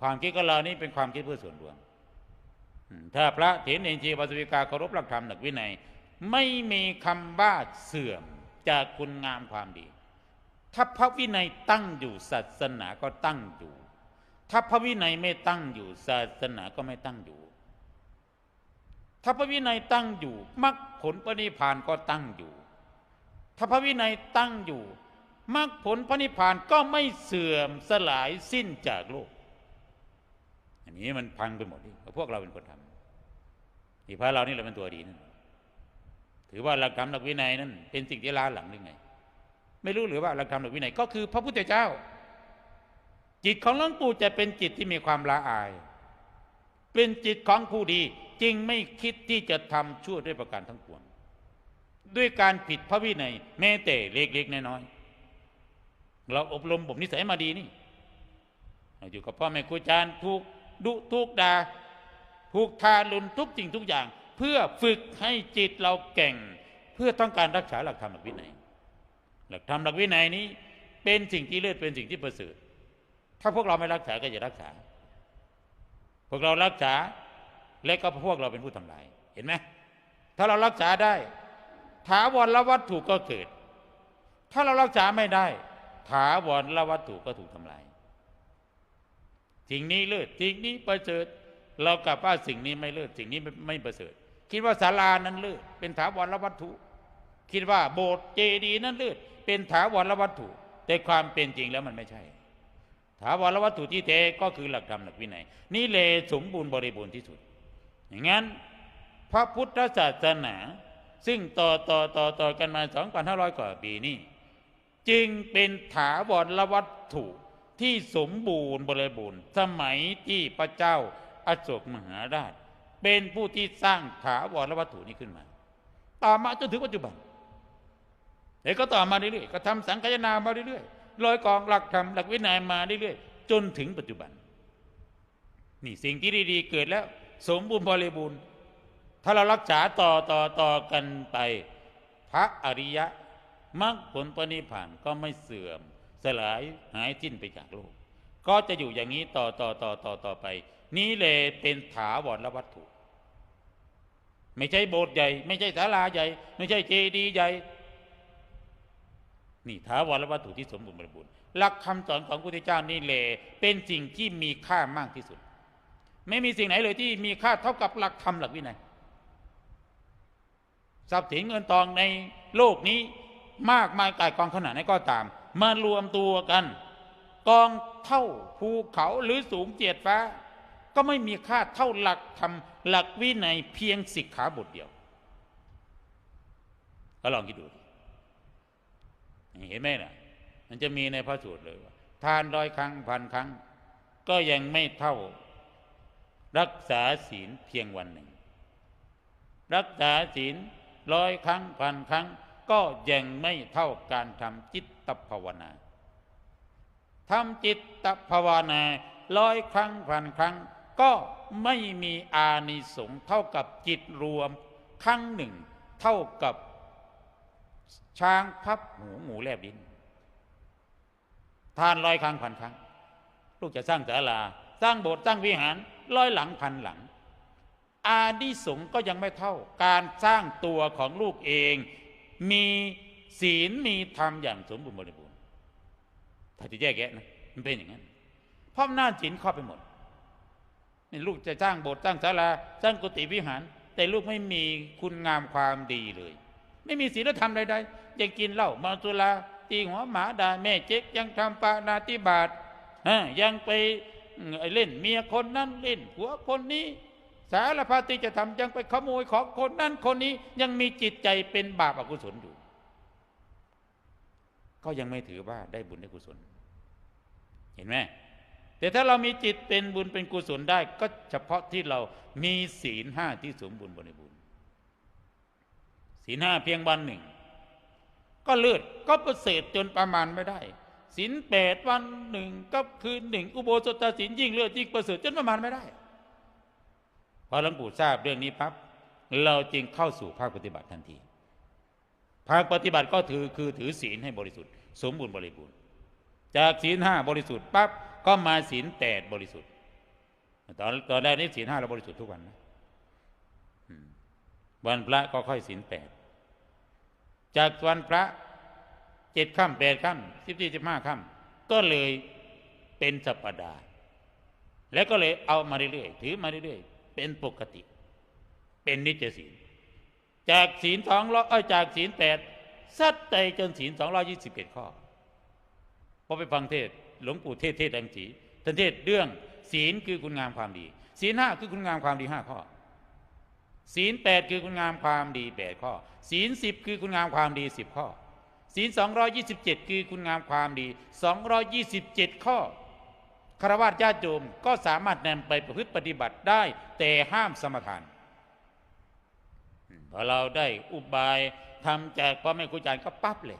ความคิดของเรานี่เป็นความคิดเพื่อส่วนรวม ถ้าพระเถรเนจีวัสวิกาเคารพหลักธรรมหลักวินัย ไม่มีคำว่าเสื่อมจากคุณงามความดี ถ้าพระวินัยตั้งอยู่ศาสนาก็ตั้งอยู่ ถ้าพระวินัยไม่ตั้งอยู่ศาสนาก็ไม่ตั้งอยู่ ถ้าพระวินัยตั้งอยู่มรรคผลปณิพานก็ตั้งอยู่ ถ้าพระวินัยตั้งอยู่มรรคผลพระนิพพานก็ไม่เสื่อมสลายสิ้นจากโลก อันนี้มันพังไปหมดที่พวกเราเป็นคนทำที่พระเรานี่แหละเป็นตัวดีนั่นถือว่าหลักธรรมหลักวินัยนั้น เป็นสิ่งที่ล้าหลังหรือไง ไม่รู้หรือว่าหลักธรรมหลักวินัยก็คือ พระพุทธเจ้า จิตของหลวงปู่จะเป็นจิตที่มีความละอาย เป็นจิตของผู้ดีจึงไม่คิดที่จะทำชั่วด้วยประการทั้งปวงด้วยการผิดพระวินัยแม้แต่เล็กๆน้อยๆเราอบรมบ่มนิสัยมาดีนี่อยู่กับพ่อแม่ครูอาจารย์ถูก ดุถูกดาถูกทารุณทุกสิ่งทุกอย่าง เพื่อฝึกให้จิตเราแก่ง เพื่อต้องการรักษาหลักธรรมหลักวินัย หลักธรรมหลักวินัยนี้ เป็นสิ่งที่เลิศเป็นสิ่งที่ประเสริฐถ้าพวกเราไม่รักษาก็จะรักษา พวกเรารักษาและก็พวกเราเป็นผู้ทำลาย เห็นไหมถ้าเรารักษาได้ ถาวรละวัตถุก็เกิด ถ้าเรารักษาไม่ได้ ถาวรละวัตถุก็ถูกทำลาย สิ่งนี้เลิศสิ่งนี้ประเสริฐเรากลับว่าสิ่งนี้ไม่เลิศสิ่งนี้ไม่ไม่ประเสริฐ คิดว่าศาลานั้นเลิศเป็นถาวรละวัตถุ คิดว่าโบสถ์เจดีย์นั้นเลิศเป็นถาวรละวัตถุ แต่ความเป็นจริงแล้วมันไม่ใช่ ถาวรวัตถุที่แท้ก็คือหลักธรรมหลักวินัยนี่เลสมบูรณ์บริบูรณ์ที่สุด อย่างนั้นพระพุทธศาสนา ซึ่งต่อต่อต่อต่อกันมา 2,500 กว่าปีนี้จึงเป็นถาวรวัตถุ ที่สมบูรณ์บริบูรณ์ สมัยที่พระเจ้าอโศกมหาราช เป็นผู้ที่สร้างถาวรวัตถุนี้ขึ้นมา ต่อมาจนถึงปัจจุบันเดี๋ยวก็ต่อมาเรื่อยๆก็ทำสังคายนามาเรื่อยๆลอยกองหลักธรรมหลักวินัยมาเรื่อยๆจนถึงปัจจุบัน นี่สิ่งที่ดีๆเกิดแล้ว สมบูรณ์บริบูรณ์ ถ้าเรารักษาต่อต่อต่อกันไป พระอริยะมรรคผลปณิพานก็ไม่เสื่อม สลายหายสิ้นไปจากโลก ก็จะอยู่อย่างนี้ต่อต่อต่อต่อต่อไป นี้เลยเป็นถาวรวัตถุ ไม่ใช่โบสถ์ใหญ่ ไม่ใช่ศาลาใหญ่ ไม่ใช่เจดีย์ใหญ่นี่ถาวรวัตถุที่สมบูรณ์บริบูรณ์หลักคำสอนของพระพุทธเจ้านี่แหละเป็นสิ่งที่มีค่ามากที่สุด ไม่มีสิ่งไหนเลยที่มีค่าเท่ากับหลักธรรมหลักวินัยทรัพย์สินเงินทองในโลกนี้มากมายกายกองขนาดไหนก็ตาม มารวมตัวกัน กองเท่าภูเขาหรือสูงเจียดฟ้า ก็ไม่มีค่าเท่าหลักธรรมหลักวินัยเพียงสิกขาบทเดียวก็ลองคิดดูเห็นไหมน่ะมันจะมีในพระสูตรเลยว่าทานร้อยครั้งพันครั้ง ก็ยังไม่เท่า รักษาศีลเพียงวันหนึ่ง รักษาศีลร้อยครั้งพันครั้ง ก็ยังไม่เท่าการทำจิตภาวนาทำจิตภาวนาร้อยครั้งพันครั้ง ก็ไม่มีอานิสงส์เท่ากับจิตรวมครั้งหนึ่ง เท่ากับช้างพับหูหมูแลบดินทานร้อยครั้งพันครั้ง ลูกจะสร้างศาลา สร้างโบสถ์สร้างวิหารร้อยหลังพันหลัง อานิสงส์ก็ยังไม่เท่าการสร้างตัวของลูกเอง มีศีลมีธรรมอย่างสมบูรณ์บริบูรณ์ถ้าจะแยกแยะนะมันเป็นอย่างนั้นเพราะหน้าจศีลครอบไปหมดนี่ลูกจะสร้างโบสถ์สร้างศาลาสร้างกุฏิวิหาร แต่ลูกไม่มีคุณงามความดีเลย ไม่มีศีลธรรมใดๆยังกินเหล้าเมาสุราตีหัวหมาด่าแม่เจ๊กยังทำปานาติบาตยังไปเล่นเมียคนนั้นเล่นผัวคนนี้ สารพัดที่จะทำยังไปขโมยของคนนั้นคนนี้ยังมีจิตใจเป็นบาปอกุศลอยู่ ก็ยังไม่ถือว่าได้บุญได้กุศล เห็นไหมแต่ถ้าเรามีจิตเป็นบุญเป็นกุศลได้ ก็เฉพาะที่เรามีศีลห้าที่สมบูรณ์บริบูรณ์ศีลห้าเพียงวันหนึ่ง ก็เลือดก็ประเสริฐจนประมาณไม่ได้ศีลแปดวันหนึ่งก็คืนหนึ่งอุโบสถศีลยิ่งเลือดยิ่งประเสริฐจนประมาณไม่ได้ พอหลวงปู่ทราบเรื่องนี้ปั๊บเราจึงเข้าสู่ภาคปฏิบัติทันที ภาคปฏิบัติก็ถือคือถือศีลให้บริสุทธิ์ สมบูรณ์บริบูรณ์ จากศีลห้าบริสุทธิ์ปั๊บก็มาศีลแปดบริสุทธิ์ตอนตอนแรกนี่ศีลห้าเราบริสุทธิ์ทุกวันนะวันพระก็ค่อยศีลแปดจากวันพระเจ็ดค่ำแปดค่ำสิบสี่สิบห้าค่ำก็เลยเป็นสัปดาห์แล้วก็เลยเอามาเรื่อยๆถือมาเรื่อยๆ เป็นปกติ เป็นนิจศีล จากศีลสองร้อยอ้ยจากศีลแปดสัดใจจนศีลสองร้อยี่สิบเอ็ดข้อพอไปฟังเทศหลวงปู่เทศเทศดังสีท่านเทศเรื่องศีลคือคุณงามความดี ศีลห้าคือคุณงามความดีห้าข้อ ศีลแปดคือคุณงามความดีแปดข้อ ศีลสิบคือคุณงามความดีสิบข้อ ศีลสองร้อยี่สิบเจ็ดคือคุณงามความดีสองร้อยี่สิบเจ็ดข้อ คารวะญาติโยมก็สามารถนำไปประพฤติปฏิบัติได้ แต่ห้ามสมทานพอเราได้อุบายทำแจกพ่อแม่ครูอาจารย์ก็ปั๊บเลย